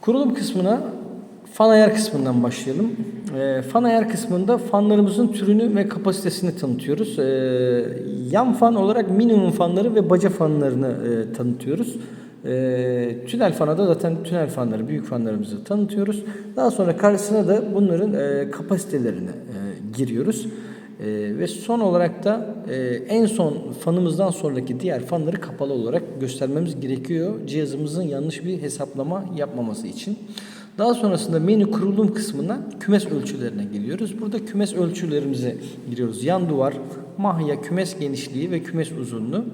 Kurulum kısmına fan ayar kısmından başlayalım. Ee, fan ayar kısmında fanlarımızın türünü ve kapasitesini tanıtıyoruz. Ee, yan fan olarak minimum fanları ve baca fanlarını e, tanıtıyoruz. Ee, tünel fana da zaten tünel fanları, büyük fanlarımızı tanıtıyoruz. Daha sonra karşısına da bunların e, kapasitelerini e, giriyoruz. Ee, ve son olarak da e, en son fanımızdan sonraki diğer fanları kapalı olarak göstermemiz gerekiyor. Cihazımızın yanlış bir hesaplama yapmaması için. Daha sonrasında menü kurulum kısmına kümes ölçülerine geliyoruz. Burada kümes ölçülerimize giriyoruz. Yan duvar, mahya, kümes genişliği ve kümes uzunluğu.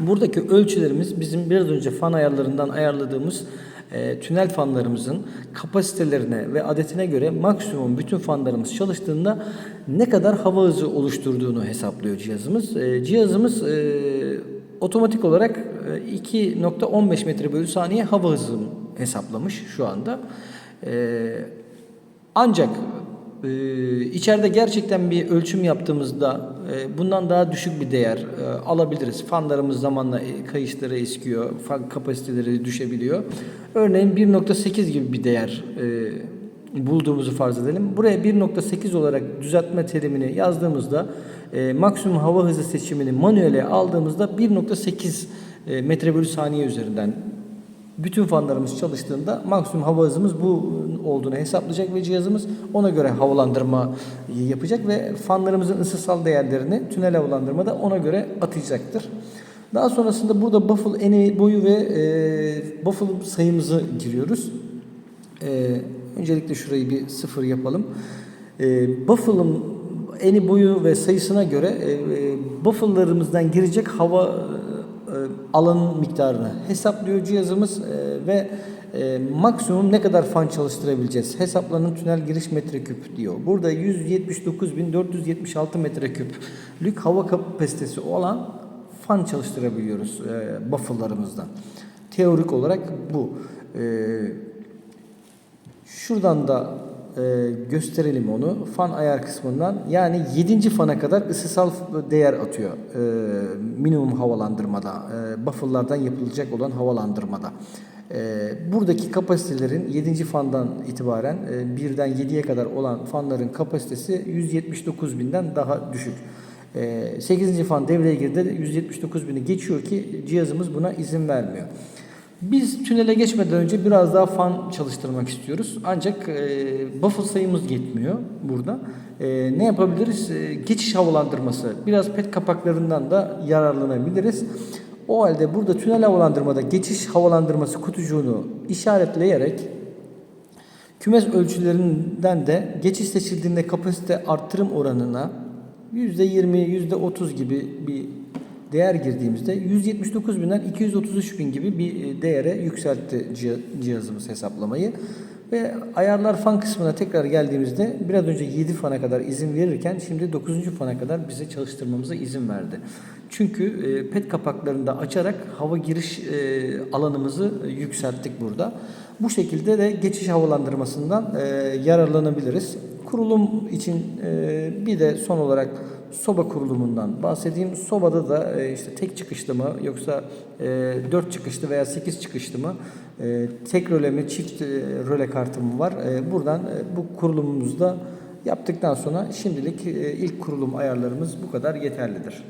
Buradaki ölçülerimiz bizim biraz önce fan ayarlarından ayarladığımız e, tünel fanlarımızın kapasitelerine ve adetine göre maksimum bütün fanlarımız çalıştığında ne kadar hava hızı oluşturduğunu hesaplıyor cihazımız. E, cihazımız e, otomatik olarak e, 2.15 metre bölü saniye hava hızını hesaplamış şu anda. E, ancak ee, içeride gerçekten bir ölçüm yaptığımızda e, bundan daha düşük bir değer e, alabiliriz. Fanlarımız zamanla e, kayışları eskiyor, fan kapasiteleri düşebiliyor. Örneğin 1.8 gibi bir değer e, bulduğumuzu farz edelim. Buraya 1.8 olarak düzeltme terimini yazdığımızda maksimum hava hızı seçimini manuele aldığımızda 1.8 e, metre bölü saniye üzerinden bütün fanlarımız çalıştığında maksimum hava hızımız bu olduğunu hesaplayacak ve cihazımız ona göre havalandırma yapacak ve fanlarımızın ısısal değerlerini tünel havalandırmada ona göre atacaktır. Daha sonrasında burada baffle eni boyu ve e, baffle sayımızı giriyoruz. E, öncelikle şurayı bir sıfır yapalım. E, baffle'ın eni boyu ve sayısına göre e, e, girecek hava alanın miktarını hesaplıyor cihazımız e, ve e, maksimum ne kadar fan çalıştırabileceğiz? Hesaplanan tünel giriş metreküp diyor. Burada 179.476 metreküplük hava kapasitesi olan fan çalıştırabiliyoruz e, baffle'larımızdan. Teorik olarak bu. E, şuradan da e, gösterelim onu. Fan ayar kısmından yani 7. fana kadar ısısal değer atıyor. E, minimum havalandırmada. E, baffle'lardan yapılacak olan havalandırmada. E, buradaki kapasitelerin 7. fandan itibaren e, 1'den 7'ye kadar olan fanların kapasitesi 179 binden daha düşük. 8. fan devreye girdi 179 bini geçiyor ki cihazımız buna izin vermiyor. Biz tünele geçmeden önce biraz daha fan çalıştırmak istiyoruz. Ancak e, baffle sayımız yetmiyor burada. E, ne yapabiliriz? E, geçiş havalandırması. Biraz pet kapaklarından da yararlanabiliriz. O halde burada tünel havalandırmada geçiş havalandırması kutucuğunu işaretleyerek kümes ölçülerinden de geçiş seçildiğinde kapasite artırım oranına %20, %30 gibi bir değer girdiğimizde 179 binden 233 bin gibi bir e, değere yükseltti cihazımız hesaplamayı. Ve ayarlar fan kısmına tekrar geldiğimizde biraz önce 7 fana kadar izin verirken şimdi 9. fana kadar bize çalıştırmamıza izin verdi. Çünkü e, pet kapaklarını da açarak hava giriş e, alanımızı yükselttik burada. Bu şekilde de geçiş havalandırmasından yararlanabiliriz. Kurulum için bir de son olarak soba kurulumundan bahsedeyim. Sobada da e, işte tek çıkışlı mı yoksa e, 4 çıkışlı veya 8 çıkışlı mı e, tek röle mi çift e, röle kartı mı var. Buradan bu kurulumumuzda yaptıktan sonra şimdilik ilk kurulum ayarlarımız bu kadar yeterlidir.